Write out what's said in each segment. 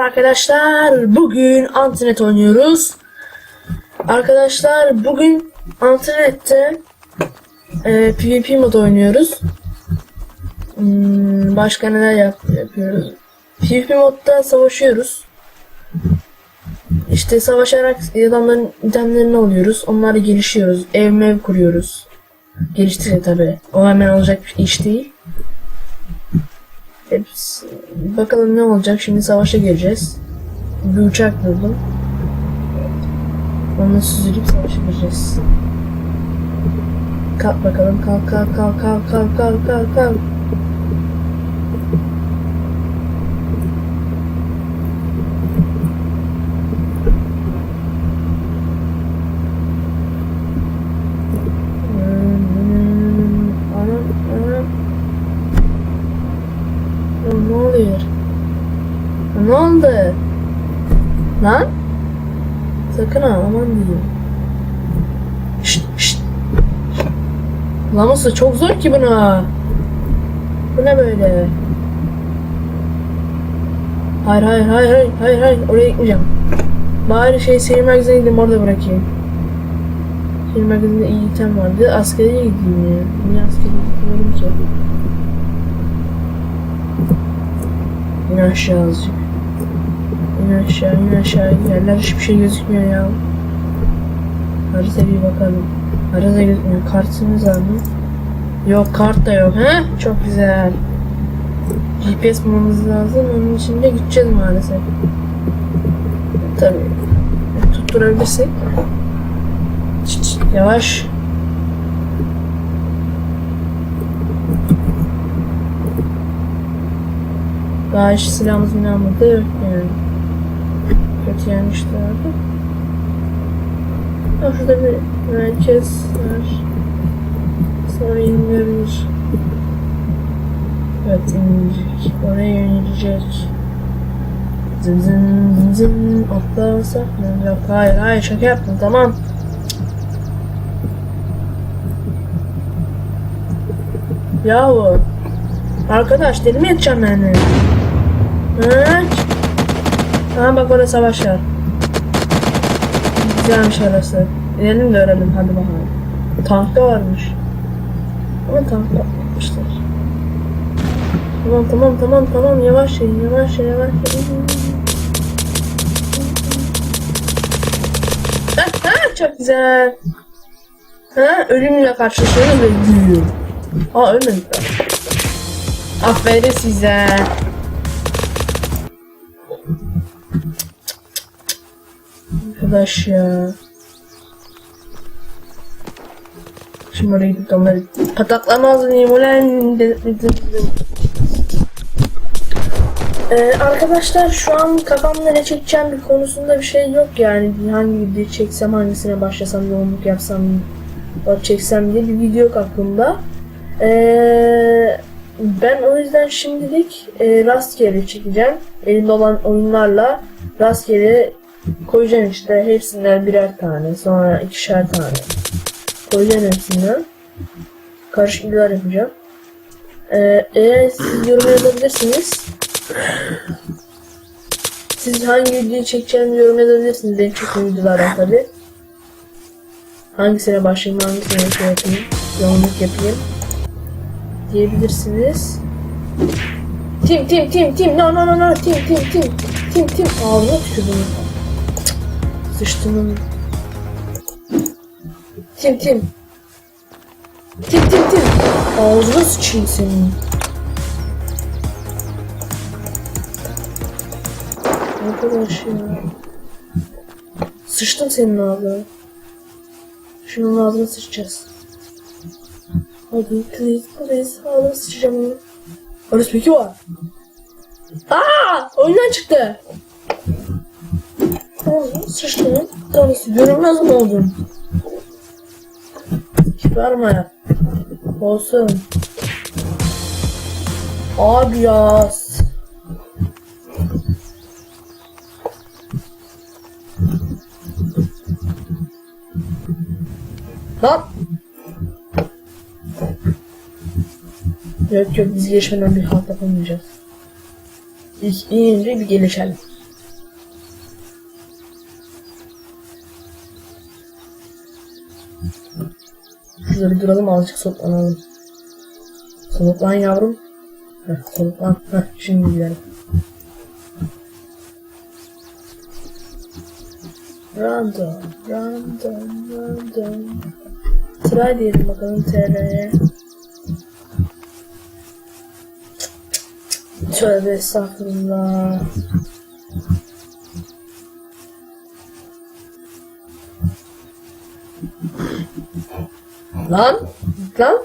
arkadaşlar. Bugün Antinet oynuyoruz. Arkadaşlar bugün Antrenet'te e, PvP mod oynuyoruz. Hmm, başka neler yap- yapıyoruz? PvP modda savaşıyoruz. İşte savaşarak adamların itemlerini alıyoruz. Onlarla gelişiyoruz. Ev mev kuruyoruz. Geliştiriyor tabi. O hemen olacak bir iş değil. Hepsi, bakalım ne olacak. Şimdi savaşa gireceğiz. Bir uçak buldum. Onunla süzülüp savaşa gireceğiz. Kalk bakalım. Kalk kalk kalk kalk kalk kalk kalk kalk. Hmm, Anam anam. Ya ne oluyor? Ya Ne oldu? Lan? Sakın ha aman diyeyim. Şşt şşt. Lan nasıl çok zor ki buna. Bu ne böyle? Hayır hayır hayır hayır hayır hayır oraya gitmeyeceğim. Bari şey seyir merkezine gideyim orada bırakayım. Seyir merkezinde iyi item vardı. Askeriye gideyim ya. Niye askeriye gitmiyorum ki? İn aşağı azıcık. İn aşağı, in aşağı. Yerler hiçbir şey gözükmüyor ya. Harita bir bakalım. Harita gözükmüyor. Kartımız var mı? Yok kart da yok. He? Çok güzel. GPS bulmamız lazım. Onun için de gideceğiz maalesef. Tabii. Tutturabilirsek. Çıt çıt, Yavaş. Daha hiç silahımız yok yani. Kötü. Ha, Şurada bir merkez var. Sonra inmiyoruz. Evet inecek. Oraya yönelecek. Zın zın zın zın atlarsak mı? Yok hayır hayır şaka yaptım tamam. Yahu. Arkadaş deli mi edeceğim yani? Evet. Ha bak orada savaş var. Güzelmiş orası. İnelim de öğrenelim hadi bakalım. Tank da varmış. Ama tank da yapmışlar. Tamam tamam tamam tamam yavaş yavaş yavaş yiyin. Ha, ha, çok güzel. Ha, ölümle karşılaşıyoruz ve gülüyor. Aa ölmedik. Aferin size. Arkadaş ya. Şimdi oraya gidip onları pataklamaz mıyım ulan? Ee, arkadaşlar şu an kafamda ne çekeceğim bir konusunda bir şey yok yani. Hangi videoyu çeksem, hangisine başlasam, yoğunluk yapsam, çeksem diye bir video yok aklımda. Ee, ben o yüzden şimdilik e, rastgele çekeceğim. Elimde olan oyunlarla rastgele koyacağım işte hepsinden birer tane, sonra ikişer tane koyacağım hepsinden. Karışık videolar yapacağım. Ee, eğer siz yorum yazabilirsiniz. Siz hangi videoyu çekeceğimi yorum yazabilirsiniz. Benim çektiğim videolardan tabi. Hangisine başlayayım, hangisine şey yapayım, yoğunluk yapayım diyebilirsiniz. Tim tim tim tim no no no no tim tim tim tim tim ağzına tükürdüm. Cık, Sıçtım. Tim tim. Tim tim tim. Ağzına sıçayım senin. Arkadaş ya. Sıçtım senin ağzına. Şunun ağzına sıçacağız. Hadi please please ağzına sıçacağım onu. Orası peki var. Aa! Oyundan çıktı. Sıçtım. Tanesi görünmez mi oldun? Çıkarma. Olsun. Abi ya. Lan. Yok yok biz gelişmeden bir halt yapamayacağız. İlk inince bir gelişelim. Bir duralım azıcık soluklanalım. Soluklan yavrum. Heh, soluklan. Heh, şimdi gidelim. Random, random, random. Try diyelim bakalım TR'ye. Tövbe estağfurullah. Lan, lan.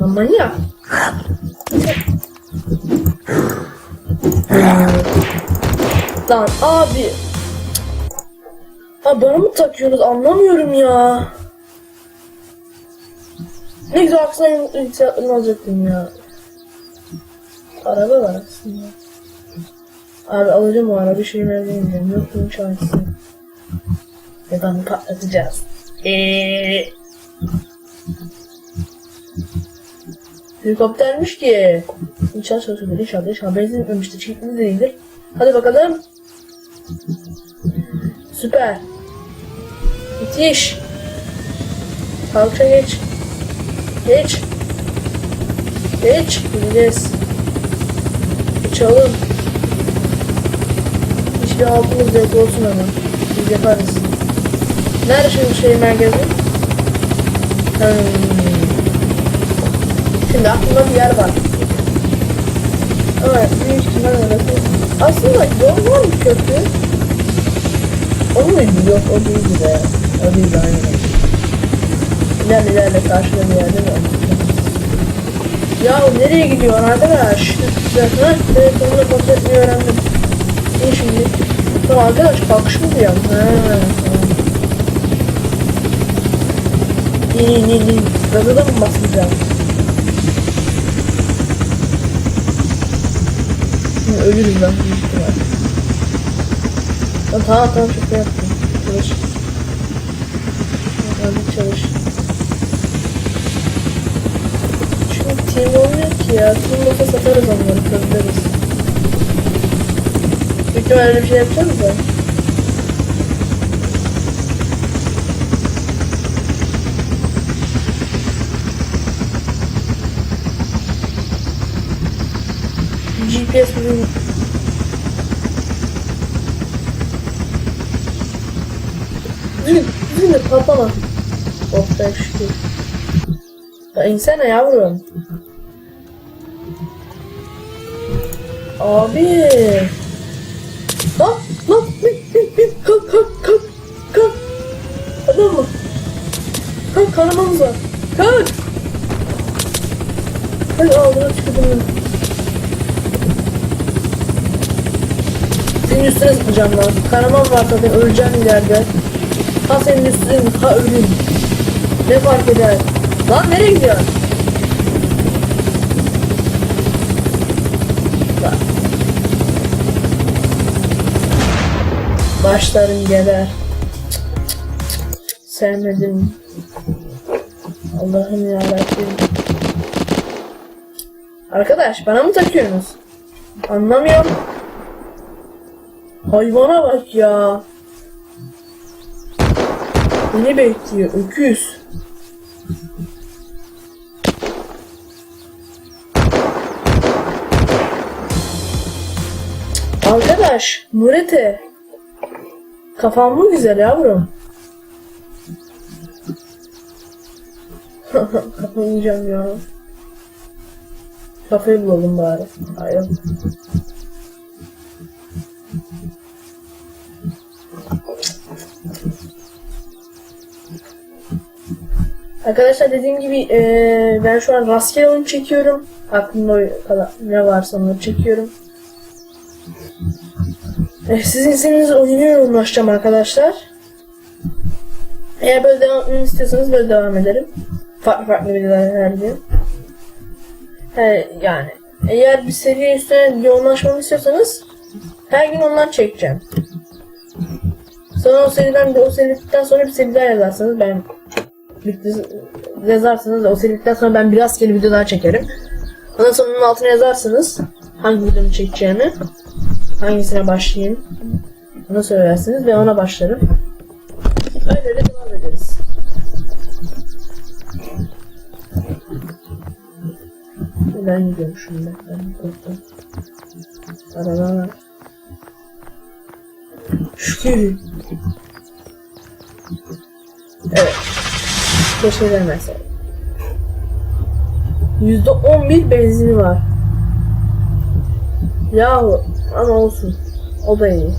Lan manyak. Lan abi. Abi bana mı takıyorsunuz anlamıyorum ya. Ne güzel aksana yükseltme alacaktım ya. Araba var aslında. Abi alacağım o araba şeyi vermeyeceğim. Yok bunun çaresi. Ve ben patlatacağız. Eee. Helikoptermiş ki. İnşallah çalışıyordur. İnşallah inşallah. Benzin bitmemiştir. Çekimli de değildir. Hadi bakalım. Süper. Müthiş. Kalça geç. Geç. Geç. Gideceğiz. Geçelim. Hiçbir altımız yok olsun ama. Biz yaparız. Nerede şimdi şey merkezi? Hmm. Şimdi aklımda bir yer var. Evet, büyük ihtimal orası. Aslında yol var mı köprü? O muydu? Yok o değildi de. O değildi aynen. İlerle ilerle karşıda bir yerde mi? Ya nereye gidiyor arkadaş? Heh, telefonunu kontrol etmeyi öğrendim. İyi şimdi. Tamam arkadaş kalkış mı iyi. Gaza da mı basmayacağım? Şimdi ölürüz ben büyük ihtimal. Tamam tamam tamam şaka yaptım. Çalış. Hadi çalış. Çünkü team olmuyor ki ya. Team olsa satarız onları kırdarız. Büyük ihtimal bir şey yapacağız da. GPS bugün Düzgün, düzgün de patlama. Oh be şükür. Ya insene yavrum. Abi. Lan lan bin bin bin kalk kalk kalk kalk. Adam mı? Kalk kanamamız var. Kalk. Hadi ağzına tükürdüm. Senin üstüne zıplayacağım lan. Kanaman var zaten öleceğim ileride. Ha senin üstüne ha ölüm. Ne fark eder? Lan nereye gidiyorsun? Başlarım geber. Sevmedim. Allah'ım yarabbim. Arkadaş bana mı takıyorsunuz? Anlamıyorum. Hayvana bak ya. Beni bekliyor öküz. Arkadaş, Nurete. Kafam mı güzel yavrum? Kafamı yiyeceğim ya. Kafayı bulalım bari. Hayır. Arkadaşlar dediğim gibi eee, ben şu an rastgele oyun çekiyorum. Aklımda ne varsa onları çekiyorum. Eh, sizin istediğiniz oyunu yoğunlaşacağım arkadaşlar. Eğer böyle devam etmemi istiyorsanız böyle devam ederim. Farklı farklı videolar her gün. He, yani eğer bir seviye üstüne yoğunlaşmamı istiyorsanız her gün ondan çekeceğim. Sonra o seriden de o seriden sonra bir seri daha yazarsanız ben Swift'i yazarsanız o serikten sonra ben bir rastgele video daha çekerim. Ondan sonra bunun altına yazarsınız hangi videomu çekeceğimi, hangisine başlayayım, onu söylersiniz ve ona başlarım. Öyle de devam ederiz. Ben gidiyorum şimdi. Ben korktum. Arada var. Şükür. Evet. Keşke demeseydim. Yüzde on bir benzini var. Yahu ama olsun. O da iyi.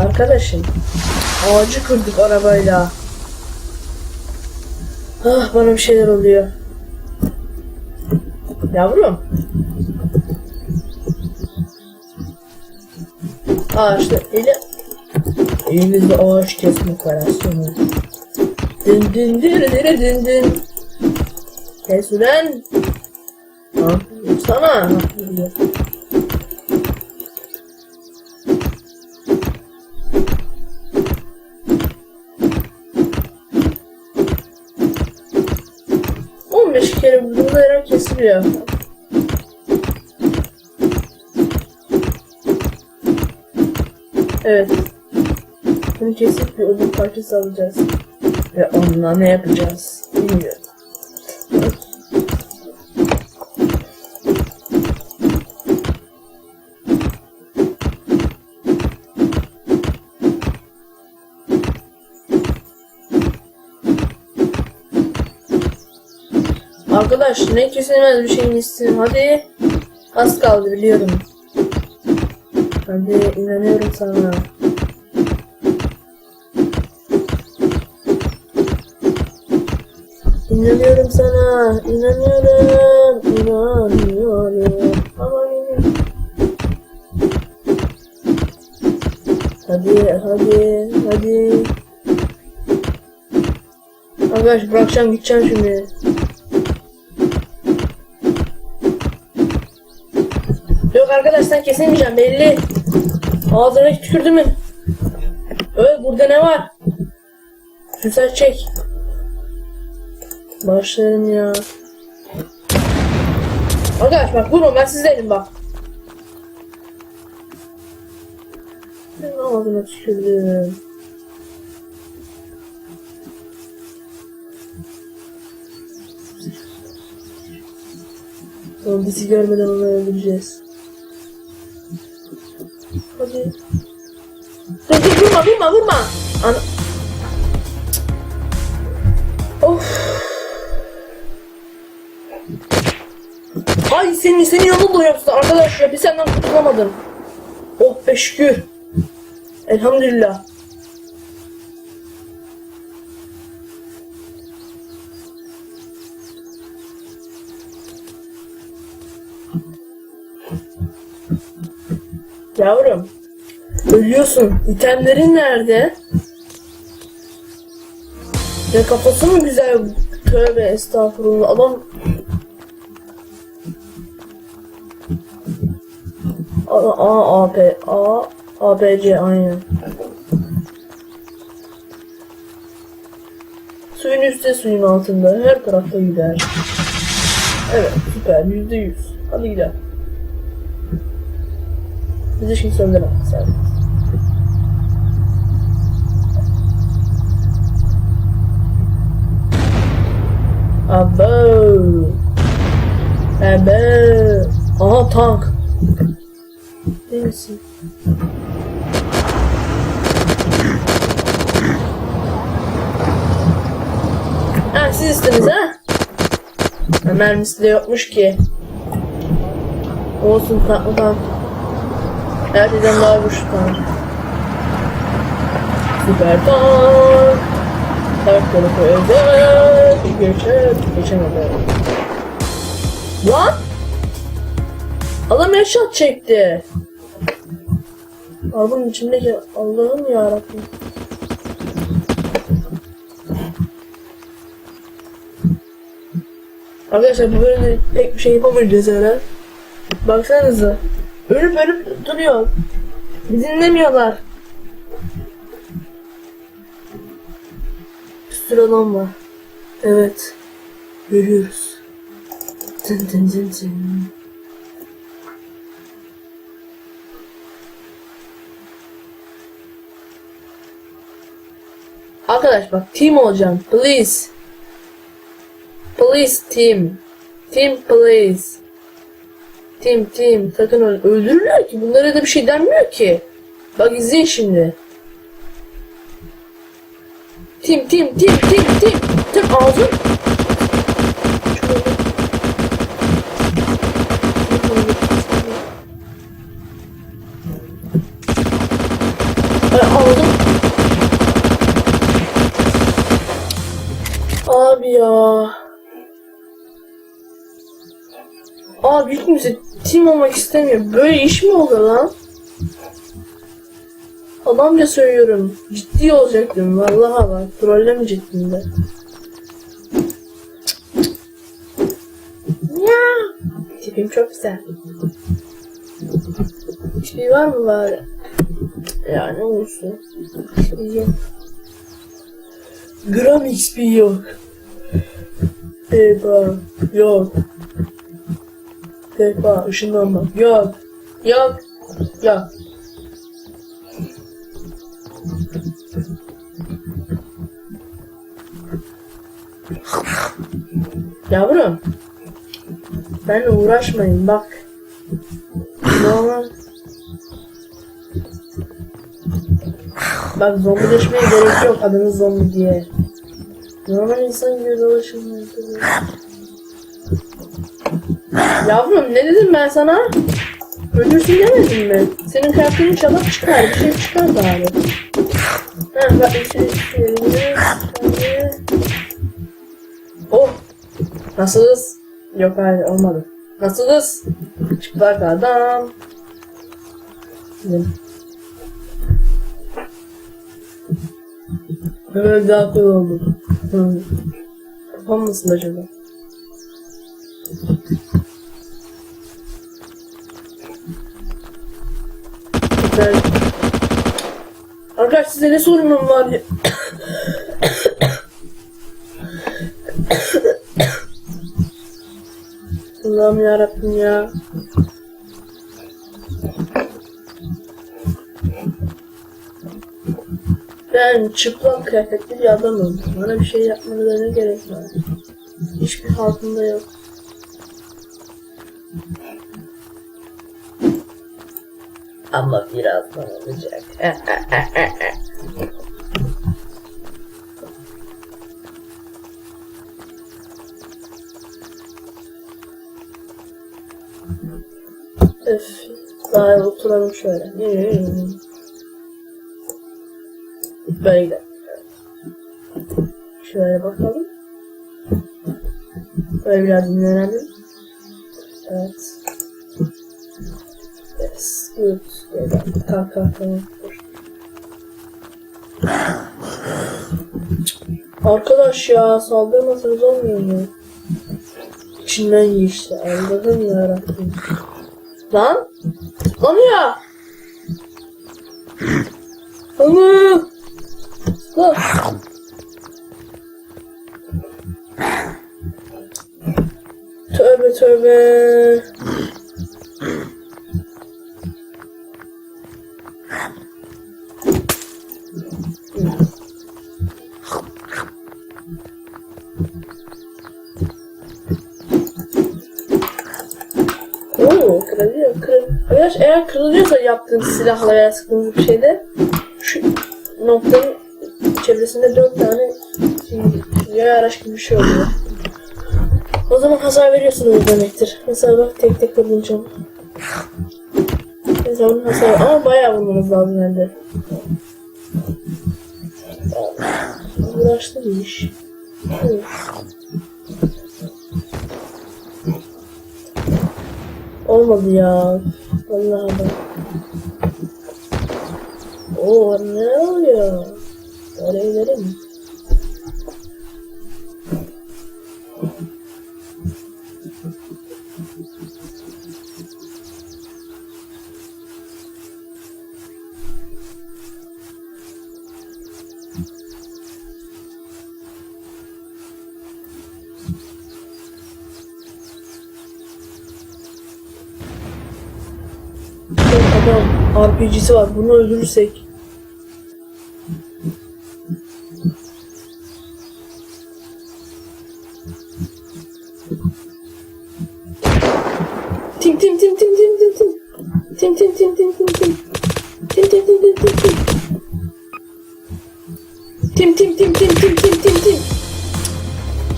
Arkadaşım. Ağacı kırdık arabayla. Ah bana bir şeyler oluyor. Yavrum. Ağaçta eli elimizde ağaç kesme operasyonu. Dın dırı dırı dın dın. Kes ulan. Ha, sana. Ha, yürü. On beş kere vurduğunda her an kesiliyor. Evet. Bunu kesip bir ödül parçası alacağız. Ve onunla ne yapacağız? Bilmiyorum. Arkadaş ne kesilmez bir şeyin istedim. Hadi. Az kaldı biliyorum. Hadi inanıyorum sana. İnanıyorum sana. İnanıyorum. İnanıyorum. Ama benim. Hadi hadi hadi. Arkadaş bırakacağım gideceğim şimdi. Yok arkadaş sen belli. Ağzına tükürdü mü? Evet burada ne var? Güzel çek. Başlarım ya. Arkadaş bak vurun ben sizdeydim bak. Ben ağzına tükürdüm. Tamam bizi görmeden onu öldüreceğiz. Hadi. Dur dur vurma vurma vurma. Ana... Ay senin senin yolun doyuyorsun arkadaş ya bir senden kurtulamadım. Oh be şükür. Elhamdülillah. Yavrum. Ölüyorsun. İtemlerin nerede? Ya kafası mı güzel? Tövbe estağfurullah. Adam A, A, B, A, A, B, C aynen. Suyun üstte suyun altında her tarafta gider. Evet süper yüzde yüz. Hadi gidelim. Bize şey söyleme sen. Abo. Abo. Aha tank. Misin? Ha siz istediniz ha? mermisi de yokmuş ki. Olsun tatlı tank. Herkesten daha güçlü tank. Süper tank. Tank tarafı. Geçer. Geçemedi. Lan! Adam headshot çekti. Albın içindeki Allah'ım yarabbim. Arkadaşlar bu bölümde pek bir şey yapamayacağız herhalde. Baksanıza. Ölüp ölüp duruyor. Dinlemiyorlar. Bir adam var. Evet. Görüyoruz. Tın tın tın tın. Arkadaş bak team olacağım. Please. Please team. Team please. Team team sakın öl öldürürler ki bunlara da bir şey denmiyor ki. Bak izleyin şimdi. Team team team team team. Team ağzın. Abi hiç kimse team olmak istemiyor. Böyle iş mi olur lan? Adamca söylüyorum. Ciddi olacaktım. Vallahi bak. Trollemeyecektim de. Ya. Tipim çok güzel. Hiçbir var mı bari? Yani olsun. İyi. Gram XP yok. Defa yok. Defa ışınlanma yok. Yok. Yok. Yavrum. Benle uğraşmayın bak. Normal. Bak zombileşmeye gerek yok adınız zombi diye. Normal insan gibi dolaşın. Yavrum ne dedim ben sana? Ölürsün demedim mi? Senin karakterin çalak çıkar, bir şey çıkar bari. Ha bak bir şey şöyle, Oh! Nasılız? Yok hayır olmadı. Nasılız? Çıplak adam. Böyle daha kolay oldu. Kafam nasıl acaba? Güzel. Arkadaş size ne sorunum var ya? Allah'ım yarabbim ya. Ben çıplak kıyafetli bir adamım. Bana bir şey yapmanıza ne gerek var? Hiçbir halkımda yok. Ama birazdan olacak. Öf. Daha oturalım şöyle. Böyle. Şöyle bakalım. Böyle biraz dinlenelim. Evet. Yes, good. Arkadaş ya saldırmasanız olmuyor mu? İçinden ye işte. Allah'ım yarabbim. Lan! Lan ya! Ama! Lan! Tövbe tövbe. Yaptığınız silahla veya sıktığınız bir şeyde şu noktanın çevresinde dört tane yaya araç gibi bir şey oluyor. O zaman hasar veriyorsunuz demektir. Mesela bak tek tek vuracağım. Mesela onun hasarı ama bayağı vurmanız lazım bende. Uğraştı bir iş. Evet. Olmadı ya. Vallahi bak. Oo ne oluyor? Oraya gidelim. Adam büyücüsü var. Bunu öldürürsek. Tim tim tim tim tim tim tim. Tim tim tim tim tim tim. Tim tim tim tim tim tim. Tim tim tim tim tim tim tim tim.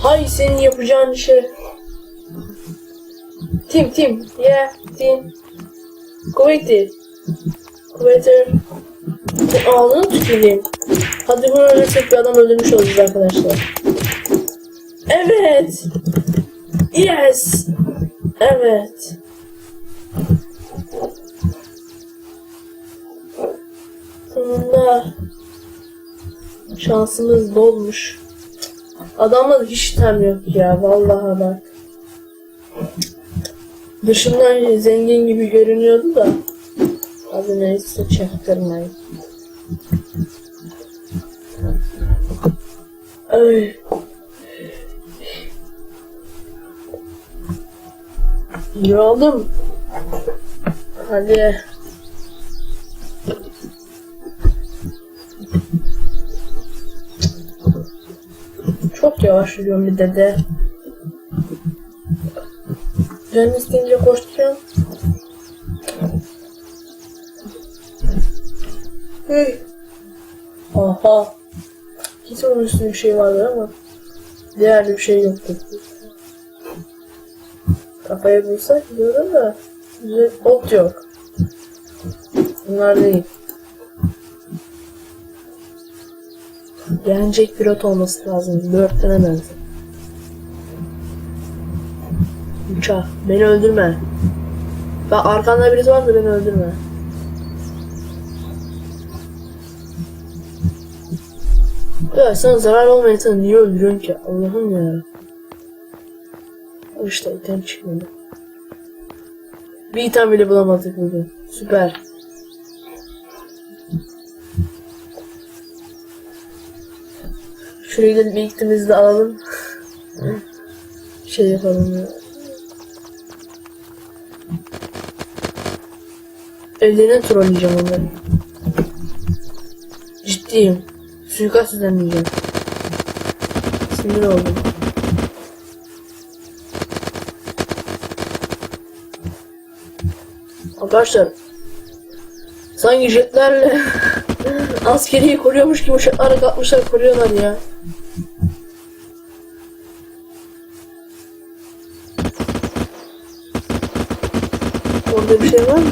Hay senin yapacağın işe. Tim tim. Yeah, tim. Kuvvetli. Kuvveti. Ağzını tüküreyim. Hadi bunu ölürsek bir adam öldürmüş olacağız arkadaşlar. Evet. Yes. Evet. Sonunda şansımız dolmuş. Adamla hiç tem yok ya vallahi bak. Dışından zengin gibi görünüyordu da. Hadi neyse çaktırmayın. Ay. Yoruldum. Hadi. Çok yavaş yürüyorum bir de de. Canım isteyince koşturuyorum. Hey. Aha. Kesin onun üstünde bir şey vardı ama diğerde bir şey yoktu. Kafaya bulsak diyorum da güzel ot yok. Bunlar değil. Yenecek bir ot olması lazım. Böğürtlenemez. Uçak. Beni öldürme. Bak arkanda birisi varsa beni öldürme. Ya sen zarar olmayan insanı niye öldürüyorsun ki? Allah'ım ya. İşte item çıkmadı. Bir item bile bulamadık bugün. Süper. Şurayı da bir ikimizi de alalım. şey yapalım ya. Evlerine trolleyeceğim onları. Ciddiyim. Suikast düzenleyeceğim. Sinir oldum. Arkadaşlar sanki jetlerle askeriyi koruyormuş gibi uçaklara kalkmışlar koruyorlar ya. Orada bir şey var mı?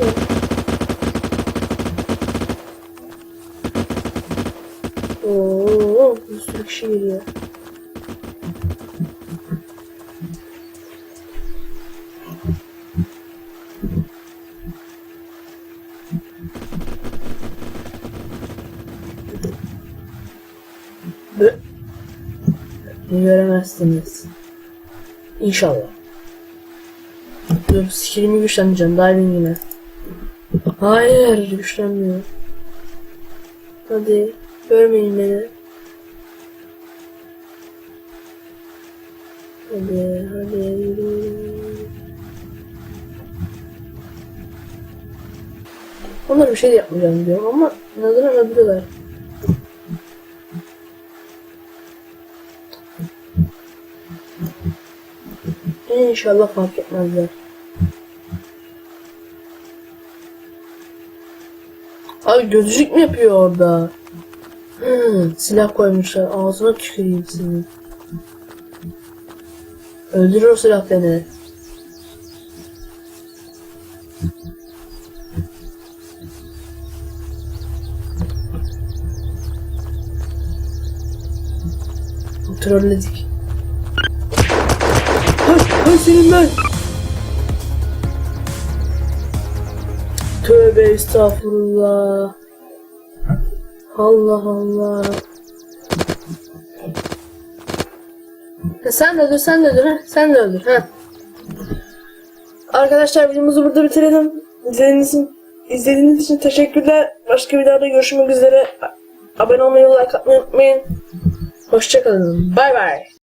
Göremezsiniz. İnşallah. Dur skillimi güçlendireceğim diving'ine. Hayır güçlenmiyor. Hadi görmeyin beni. Hadi hadi yürü. Onlara bir şey yapmayacağım diyorum ama neden öldürüyorlar? İnşallah fark etmezler. Abi gözcük mü yapıyor orada? Hmm, silah koymuşlar. Ağzına tüküreyim seni. Öldürür o silah beni. Trolledik. Senin. Tövbe estağfurullah. Allah Allah. Ha, sen de öldür, sen de öldür, ha? Sen de öldür, ha? Arkadaşlar videomuzu burada bitirelim. İzlediğiniz için, izlediğiniz için teşekkürler. Başka videoda görüşmek üzere. Abone olmayı, like atmayı unutmayın. Hoşçakalın. Bay bay.